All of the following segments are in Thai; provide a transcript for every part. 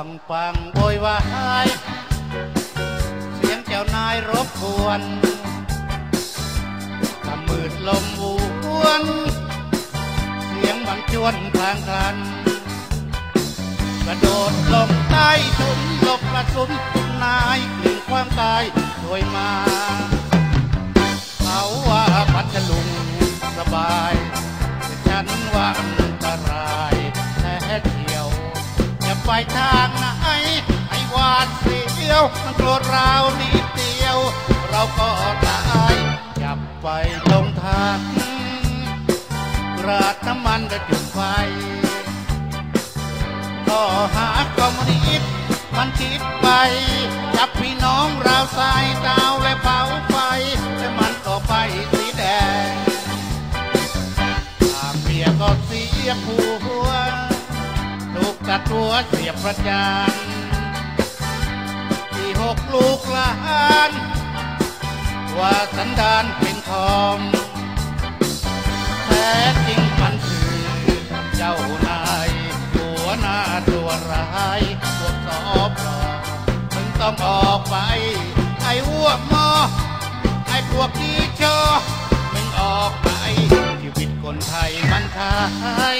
ังปังโวยวายเสียงเจ้านายรบกวนทำมืดลมวูวนเสียงมันชวนทางกัน กระโดดลงใต้ทุนหลบกระสุนนายกลิ่นความตายโดยมา เขาว่าพัทลุงสบายแต่ฉันว่าอันตรายแท้เที่ยวจะไปท่า มันโกรธเรานิดเดียว เราก็ตายจับไปลงทางราดน้ำมันและจุดไฟก็หาคอมมินิสต์มันคิดไป จับพี่น้องเราใส่ดาวและเผาไฟและมันก็ไปสีแดงตามเมียก็เสียผัวถูกตัดตัวเสียประจาน หกลูกหลาน ว่าสันดานเป็นทอมแท้จริงมันคือเจ้านายหัวหน้าตัวร้ายพวกสอบรอมึงต้องออกไป ไอ้วัวหมอ ไอ้พวกที่ชอมึงออกไปชีวิตคนไทยมันขาย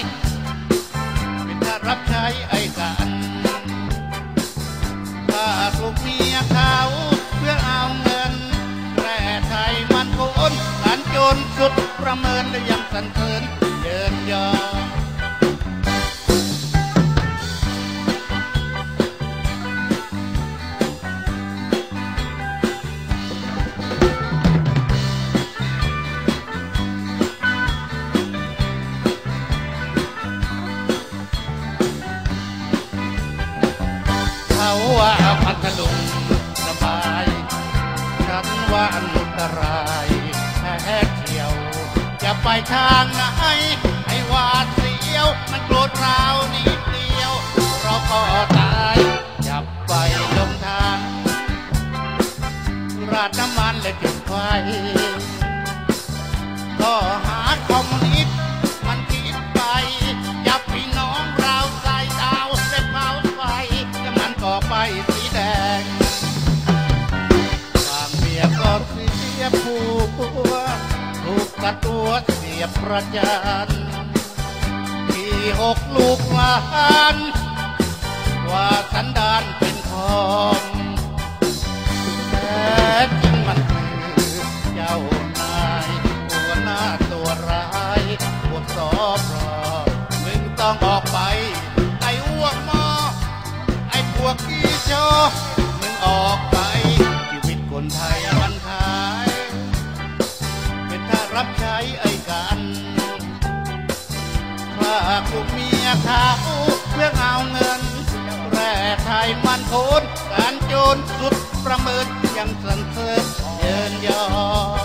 นสุดประเมินและยังสันเทินเยินยอเขาว่าพัทลุง ไปทางไหนให้หวาดเสียว มันโกรธเรานิดเดียว เราก็ตายจับไปลงทาง ราดน้ำมันและจุดไฟ เสียประจานที่หกลูกหลานว่าสันดานเป็นทองแต่จริงมันคือเจ้านายหัวหน้าตัวร้ายพวกสอบรอมึงต้องออกไป ไอ้อ้วกมอ ไอ้พวกขี้ชว์มึงออกไป ชีวิตคนไทยมันขาย เป็นถ้ารับใช้ไอ้กา กลูกเมียเขาเพื่อเอาเงิน แร่ไทยมันโคนการโจรสุดประเมินยังสันเสริญเยินยอ